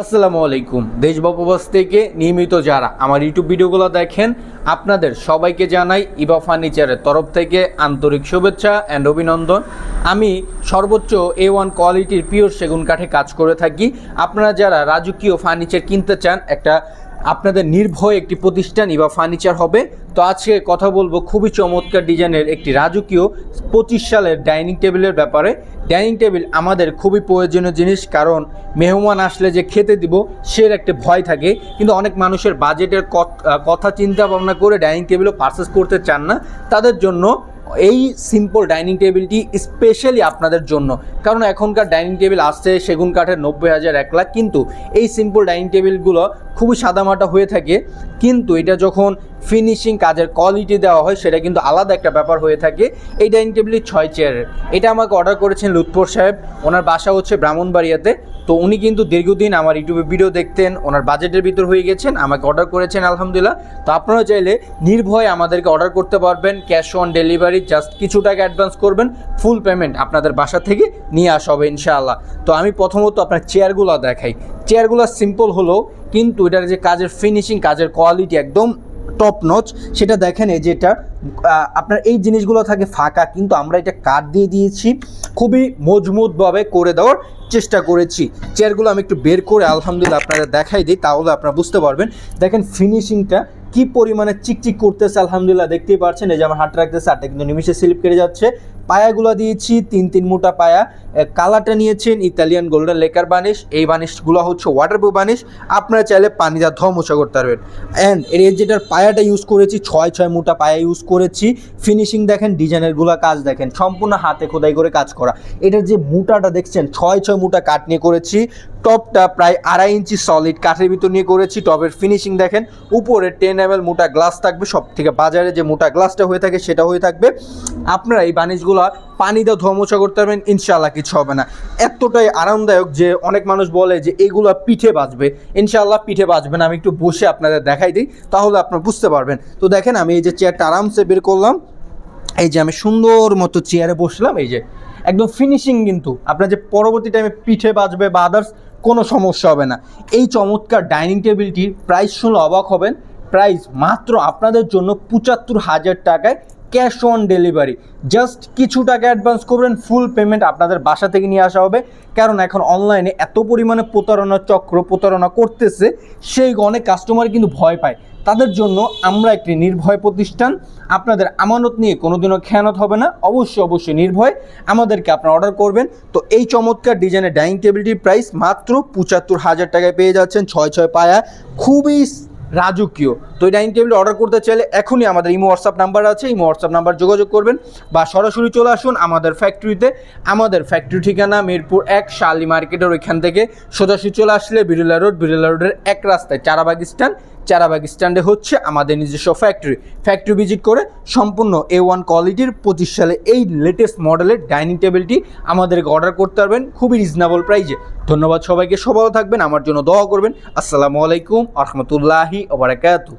আসসালামু আলাইকুম। দেশ বপবাস থেকে নিয়মিত যারা আমার ইউটিউব ভিডিওগুলো দেখেন, আপনাদের সবাইকে জানাই ইবা ফার্নিচারের তরফ থেকে আন্তরিক শুভেচ্ছা অ্যান্ড অভিনন্দন। আমি সর্বোচ্চ এ ওয়ান কোয়ালিটির পিওর সেগুন কাঠে কাজ করে থাকি। আপনারা যারা রাজকীয় ফার্নিচার কিনতে চান, একটা আপনাদের নির্ভয় একটি প্রতিষ্ঠান ইবা ফার্নিচার হবে। তো আজকে কথা বলব খুবই চমৎকার ডিজাইনের একটি রাজকীয় পঁচিশ সালের ডাইনিং টেবিলের ব্যাপারে। ডাইনিং টেবিল আমাদের খুবই প্রয়োজনীয় জিনিস, কারণ মেহমান আসলে যে খেতে দিব সে একটা ভয় থাকে। কিন্তু অনেক মানুষের বাজেটের কথা চিন্তা ভাবনা করে ডাইনিং টেবিলও পারচেস করতে চান না। তাদের জন্য এই সিম্পল ডাইনিং টেবিলটি স্পেশালি আপনাদের জন্য। কারণ এখনকার ডাইনিং টেবিল আসছে সেগুন কাঠের নব্বই হাজার এক লাখ, কিন্তু এই সিম্পল ডাইনিং টেবিলগুলো খুবই সাদামাটা হয়ে থাকে। কিন্তু এটা যখন ফিনিশিং কাজের কোয়ালিটি দেওয়া হয়, সেটা কিন্তু আলাদা একটা ব্যাপার হয়ে থাকে। এই ডাইনিং টেবিলটি ছয় চেয়ারের এটা আমাকে অর্ডার করেছেন লুৎফর সাহেব। ওনার বাসা হচ্ছে ব্রাহ্মণবাড়িয়াতে। তো উনি কিন্তু দীর্ঘদিন আমার ইউটিউবে ভিডিও দেখতেন, ওনার বাজেটের ভিতর হয়ে গেছেন, আমাকে অর্ডার করেছেন, আলহামদুলিল্লাহ। তো আপনারা চাইলে নির্ভয়ে আমাদেরকে অর্ডার করতে পারবেন ক্যাশ অন ডেলিভারি জাস্ট কিছু টাকা অ্যাডভান্স করবেন ফুল পেমেন্ট আপনাদের বাসা থেকে নিয়ে আসা হবে, ইনশাআল্লাহ। তো আমি প্রথমত আপনার চেয়ারগুলো দেখাই। চেয়ারগুলো সিম্পল হলো, কিন্তু এটার যে কাজের ফিনিশিং কাজের কোয়ালিটি একদম টপ নচ সেটা দেখেন এই যেটা আপনার এই জিনিসগুলো থাকে ফাঁকা, কিন্তু আমরা এটা কাঠ দিয়ে দিয়েছি, খুবই মজবুতভাবে করে দেওয়ার চেষ্টা করেছি। চেয়ারগুলো আমি একটু বের করে আলহামদুলিল্লাহ আপনারা দেখাই দিই, তাহলে আপনারা বুঝতে পারবেন। দেখেন ফিনিশিংটা কি পরিমাণে চিকচিক করতেছে, আলহামদুলিল্লাহ দেখতেই পারছেন, এই যে আমার হাত রাখতেছে, হাতটা কিন্তু নিমিশে স্লিপ কেটে যাচ্ছে। পায়াগুলো দিয়েছি, তিন তিন মোটা পায়া। কালারটা নিয়েছেন ইতালিয়ান গোল্ডেন লেকার বানিশ। এই বানিশগুলো হচ্ছে ওয়াটারপ্রুফ বানিশ। আপনারা চাইলে পানি যা ধোয়া মোছা করতে পারবেন অ্যান্ড এর যেটার পায়াটা ইউজ করেছি, ছয় ছয় মোটা পায়া ইউজ করেছি। ফিনিশিং দেখেন, ডিজাইনেরগুলো কাজ দেখেন। সম্পূর্ণ হাতে খোদাই করে কাজ করা। এটার যে মোটাটা দেখছেন, ছয় ছয় মোটা কাঠ নিয়ে করেছি। টপটা প্রায় আড়াই ইঞ্চি সলিড কাঠের ভিতর নিয়ে করেছি। টপের ফিনিশিং দেখেন, উপরে টেন এম মোটা গ্লাস থাকবে। সব থেকে বাজারে যে মোটা গ্লাসটা হয়ে থাকে, সেটা হয়ে থাকবে। আপনারা এই বানিশগুলো পানি দিয়ে ধোয়া করতে পারবেন ইনশাল্লাহ কিছু হবে না। এতটাই আরামদায়ক যে অনেক মানুষ বলে যে এইগুলো পিঠে বাজবে। ইনশাল্লাহ পিঠে বাজবে না, আমি একটু বসে আপনাদের দেখাই দিই, তাহলে আপনারা বুঝতে পারবেন। তো দেখেন, আমি এই যে চেয়ারটা আরামসে বের করলাম। এই যে আমি সুন্দর মতো চেয়ারে বসলাম, এই যে একদম ফিনিশিং কিন্তু। আপনার যে পরবর্তী টাইমে পিঠে বাজবে বা আদার্স কোনো সমস্যা হবে না। এই চমৎকার ডাইনিং টেবিলটির প্রাইস শুনলে অবাক হবেন। প্রাইস মাত্র আপনাদের জন্য পঁচাত্তর হাজার টাকায় ক্যাশ অন ডেলিভারি। জাস্ট কিছু টাকা অ্যাডভান্স করবেন, ফুল পেমেন্ট আপনাদের বাসা থেকে নিয়ে আসা হবে। কারণ এখন অনলাইনে এত পরিমাণে প্রতারণা চক্র, প্রতারণা করতেছে, সেই অনেক কাস্টমার কিন্তু ভয় পায়। তাদের জন্য আমরা একটি নির্ভয় প্রতিষ্ঠান। আপনাদের আমানত নিয়ে কোনোদিনও খেয়ানত হবে না। অবশ্যই অবশ্যই নির্ভয়। আমাদেরকে আপনারা অর্ডার করবেন। তো এই চমৎকার ডিজাইনের ডাইনিং টেবিলটির প্রাইস মাত্র পঁচাত্তর হাজার টাকায় পেয়ে যাচ্ছেন ছয় ছয় পায়া। খুবই রাজকীয়। তো এই ডাইনিং টেবিল অর্ডার করতে চাইলে এখনই আমাদের ইমো হোয়াটসঅ্যাপ নাম্বার আছে, ইমো হোয়াটসঅ্যাপ নাম্বার যোগাযোগ করবেন বা সরাসরি চলে আসুন আমাদের ফ্যাক্টরিতে আমাদের ফ্যাক্টরি ঠিকানা মিরপুর এক, শালি মার্কেটের ওইখান থেকে সোজাসুজি চলে আসলে বিরুলা রোড বিরুলা রোডের এক রাস্তায় চারাবাগ স্ট্যান্ড। চারাবাগ স্ট্যান্ডে হচ্ছে আমাদের নিজস্ব ফ্যাক্টরি ফ্যাক্টরি ভিজিট করে সম্পূর্ণ এ ওয়ান কোয়ালিটির পঁচিশ সালে এই লেটেস্ট মডেলের ডাইনিং টেবিলটি আমাদেরকে অর্ডার করতে পারবেন খুবই রিজনেবল প্রাইজে ধন্যবাদ সবাইকে, সবাই থাকবেন, আমার জন্য দোয়া করবেন। আসসালামু আলাইকুম, আহমতুল্লাহি ওবরাকাতু